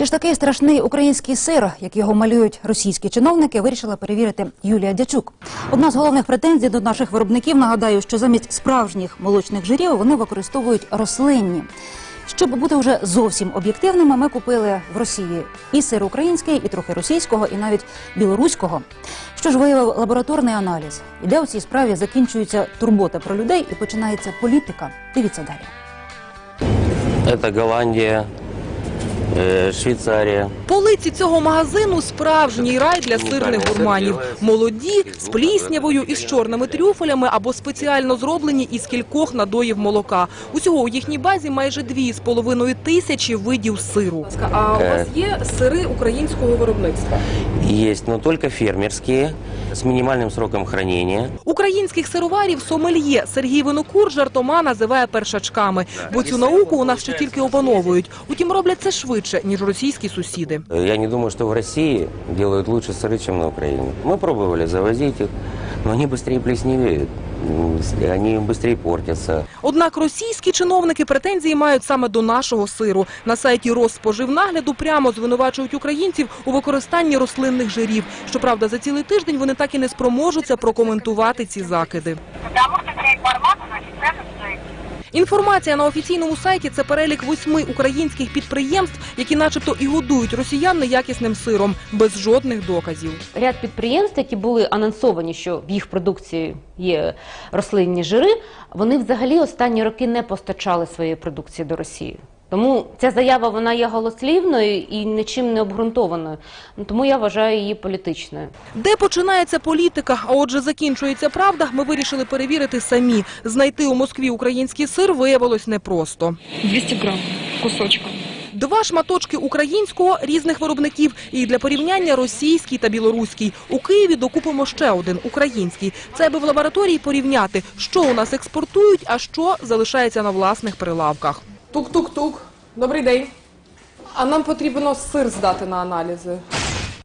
Чи ж такий страшний український сир, як його малюють російські чиновники, вирішила перевірити Юлія Дячук. Одна з головних претензій до наших виробників нагадаю, що замість справжніх молочних жирів вони використовують рослинні. Щоб бути вже зовсім об'єктивними, ми купили в Росії і сир український, і трохи російського, і навіть білоруського. Що ж виявив лабораторний аналіз? І де у цій справі закінчується турбота про людей і починається політика? Дивіться далі. Это Голландия, э, Швейцария. Полиці цього магазину справжній рай для сирних гурманів. Молоді, з пліснявою і з чорними трюфелями або спеціально зроблені із кількох надоїв молока. Усього у їхній базі майже дві з половиною тисячі видів сиру. А у вас є сири українського виробництва? Есть, но только фермерские, с минимальным сроком хранения. Українських сироварів сомельє Сергій Винокур жартома називає першачками, бо цю науку у нас ще тільки опановують. Утім, роблять це швидше ніж російські сусіди. Э, Я не думаю, что в России делают лучше сыры, чем на Украине. Мы пробовали завозить их, но они быстрее плесневеют, м, они быстрее портятся. Однак російські чиновники претензії мають саме до нашого сиру. На сайті Розспоживнагляду прямо звинувачують українців у використанні рослинних жирів. Щоправда, за цілий тиждень вони так і не спроможуться прокоментувати ці закиди. Потому что вся информация на официальном сайте. Інформація на офіційному сайті це перелік восьми українських підприємств, які начебто і годують росіян неякісним сиром, без жодних доказів. ряд підприємств, які були анонсовані, що в їх продукції є рослинні жири, вони взагалі останні роки не постачали своєї продукції до Росії. Тому ця заява вона є голослівною і нічим не обґрунтованою. Тому я вважаю її політичною. Де починається політика, а отже закінчується правда, ми вирішили перевірити самі. Знайти у Москві український сир виявилось непросто. 200 грамм кусочка. Два шматочки українського різних виробників і для порівняння російський та білоруський. У Києві докупимо ще один український. Це аби в лабораторії порівняти, що у нас експортують, а що залишається на власних прилавках. Тук-тук-тук. Добрий день. А нам потрібно сир здати на аналізи.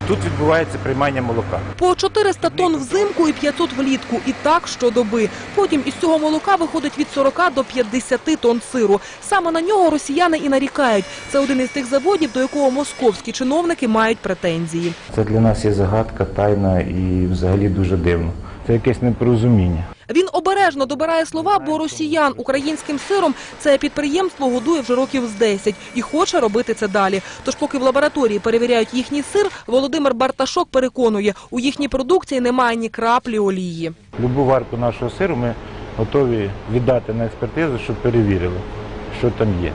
Тут відбувається приймання молока. По 400 тонн взимку і 500 влітку. І так щодоби. Потім із цього молока виходить від 40 до 50 тонн сиру. Саме на нього росіяни і нарікають. Це один із тих заводів, до якого московські чиновники мають претензії. Це для нас є загадка, тайна і взагалі дуже дивно. Це якесь непорозуміння. Він обережно добирає слова, бо росіян українським сиром це підприємство годує вже років з 10 і хоче робити це далі. Тож, поки в лабораторії перевіряють їхній сир, Володимир Барташок переконує, у їхній продукції немає ні краплі олії. Любу варку нашого сиру ми готові віддати на експертизу, щоб перевірили, що там є.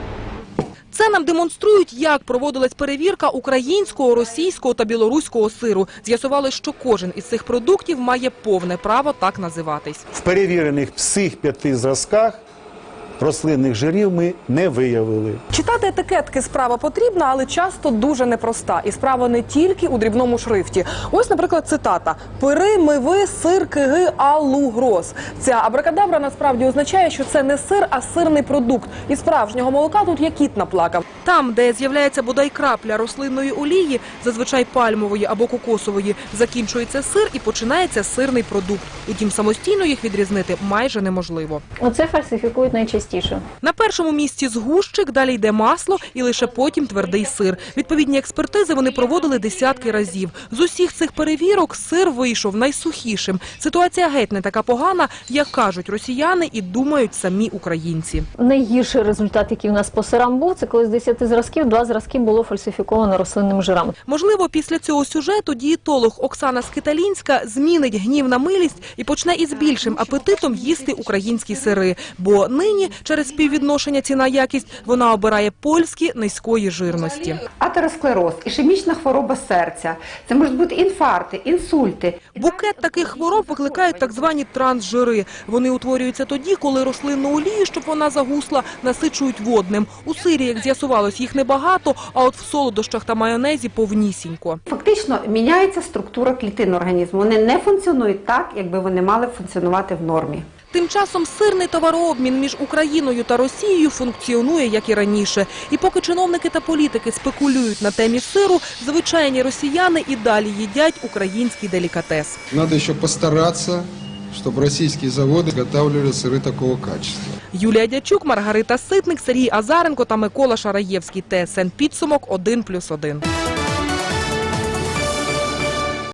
Це нам демонструють, як проводилась перевірка українського, російського та білоруського сиру. З'ясували, що кожен із цих продуктів має повне право так називатись. В перевірених всіх п'яти зразках рослинних жирів ми не виявили. Читати етикетки справа потрібна, але часто дуже непроста. І справа не тільки у дрібному шрифті. Ось, наприклад, цитата: Пири, миви, сир, киги, алугроз. Ця абракадабра насправді означає, що це не сир, а сирний продукт. І справжнього молока тут є кіт наплакав. Там, де з'являється бодай крапля рослинної олії, зазвичай пальмової або кокосової, закінчується сир і починається сирний продукт. Утім, самостійно їх відрізнити майже неможливо. Оце фальсифікують найчастіше. На першому місці згущик, далі йде масло і лише потім твердий сир. Відповідні експертизи вони проводили десятки разів. З усіх цих перевірок сир вийшов найсухішим. Ситуація геть не така погана, як кажуть росіяни і думають самі українці. Найгірший результат, який у нас по сирам був, це коли з 10 зразків два зразки було фальсифіковано рослинними жирами. Можливо, після цього сюжету дієтолог Оксана Скиталінська змінить гнів на милість і почне із більшим апетитом їсти українські сири. Бо нині, через співвідношення ціна-якість, вона обирає польські низької жирності. Атеросклероз, ішемічна хвороба серця. Це можуть бути інфаркти, інсульти. Букет таких хвороб викликають так звані трансжири. Вони утворюються тоді, коли рослинну олію, щоб вона загусла, насичують водним. У сирі, як з'ясувалось, їх небагато, а от в солодощах та майонезі повнісінько. Фактично міняється структура клітин організму. Вони не функціонують так, якби вони мали функціонувати в нормі. Тим часом сирний товарообмін між Україною та Росією функціонує, як і раніше. І поки чиновники та політики спекулюють на темі сиру, звичайні росіяни і далі їдять український делікатес. Надо еще постараться, чтобы российские заводы готавливали сыры такого качества. Юлія Дячук, Маргарита Ситник, Сергій Азаренко та Микола Шараєвський. ТСН підсумок 1+,1.